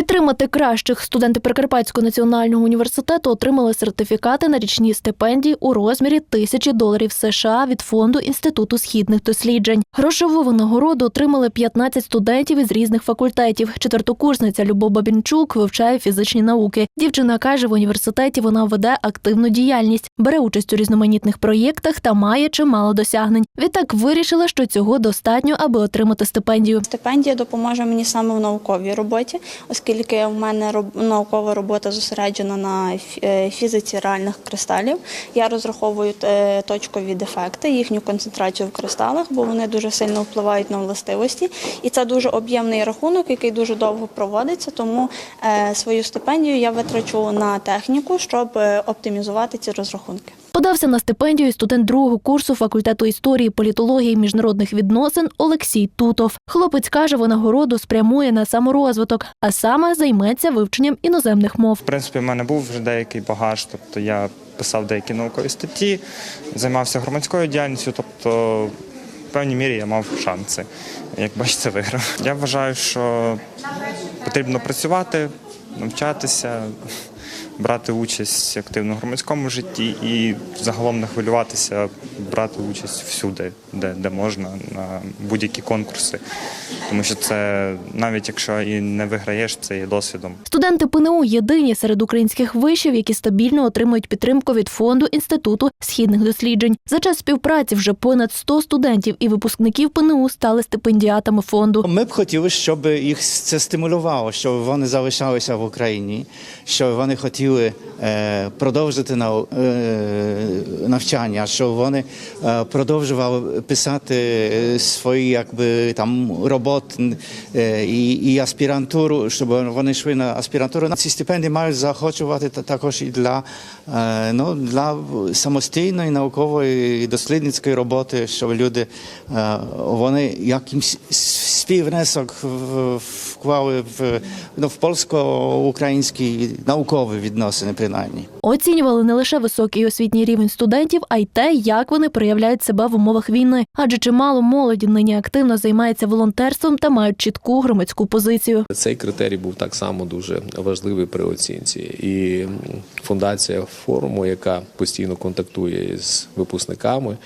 Підтримати кращих студенти Прикарпатського національного університету отримали сертифікати на річні стипендії у розмірі тисячі доларів США від фонду інституту східних досліджень. Грошову винагороду отримали 15 студентів із різних факультетів. Четвертокурсниця Любов Бабінчук вивчає фізичні науки. Дівчина каже, в університеті вона веде активну діяльність, бере участь у різноманітних проєктах та має чимало досягнень. Відтак вирішила, що цього достатньо, аби отримати стипендію. Стипендія допоможе мені саме в науковій роботі, оскільки в мене роб- наукова робота зосереджена на е, фізиці реальних кристалів. Я розраховую е, точкові дефекти, їхню концентрацію в кристалах, бо вони дуже сильно впливають на властивості. І це дуже об'ємний рахунок, який дуже довго проводиться. Тому е, свою стипендію я витрачу на техніку, щоб оптимізувати ці розрахунки. Подався на стипендію студент другого курсу факультету історії, політології і міжнародних відносин Олексій Тутов. Хлопець каже, винагороду спрямує на саморозвиток, а саме займеться вивченням іноземних мов. В принципі, в мене був вже деякий багаж, тобто я писав деякі наукові статті, займався громадською діяльністю, тобто в певній мірі я мав шанси. Як бачите, виграв. Я вважаю, що потрібно працювати, навчатися, брати участь активно в громадському житті і загалом не хвилюватися, брати участь всюди, де, де можна, на будь-які конкурси. Тому що це навіть якщо і не виграєш, це є досвідом. Студенти ПНУ єдині серед українських вишів, які стабільно отримують підтримку від фонду інституту східних досліджень. За час співпраці вже понад 100 студентів і випускників ПНУ стали стипендіатами фонду. Ми б хотіли, щоб їх це стимулювало, щоб вони залишалися в Україні, щоб вони хотіли е, продовжити е, навчання, щоб вони е, продовжували писати свої якби там роботи і, і аспірантуру, щоб вони йшли на аспірантуру. Ці стипендії мають заохочувати також і для, ну, для самостійної наукової дослідницької роботи, щоб люди вони якимсь свій внесок вклали в, ну, в польсько-українські наукові відносини, принаймні. Оцінювали не лише високий освітній рівень студентів, а й те, як вони проявляють себе в умовах війни. Адже чимало молоді нині активно займається волонтерством та мають чітку громадську позицію. Цей критерій був так само дуже важливий при оцінці. І фундація форуму, яка постійно контактує з випускниками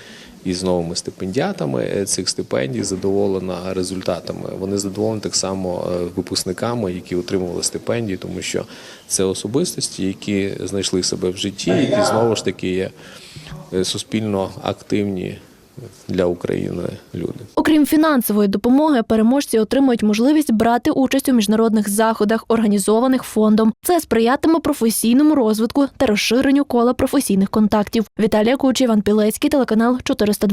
і з новими стипендіатами е, цих стипендій, задоволена результатами. Вони задоволені так само е, випускниками, які отримували стипендії, тому що це особистості, які знайшли себе в житті, які знову ж таки є е, суспільно активні для України люди. Окрім фінансової допомоги, переможці отримують можливість брати участь у міжнародних заходах, організованих фондом. Це сприятиме професійному розвитку та розширенню кола професійних контактів. Віталія Кучі, Іван Пілецький, телеканал 402.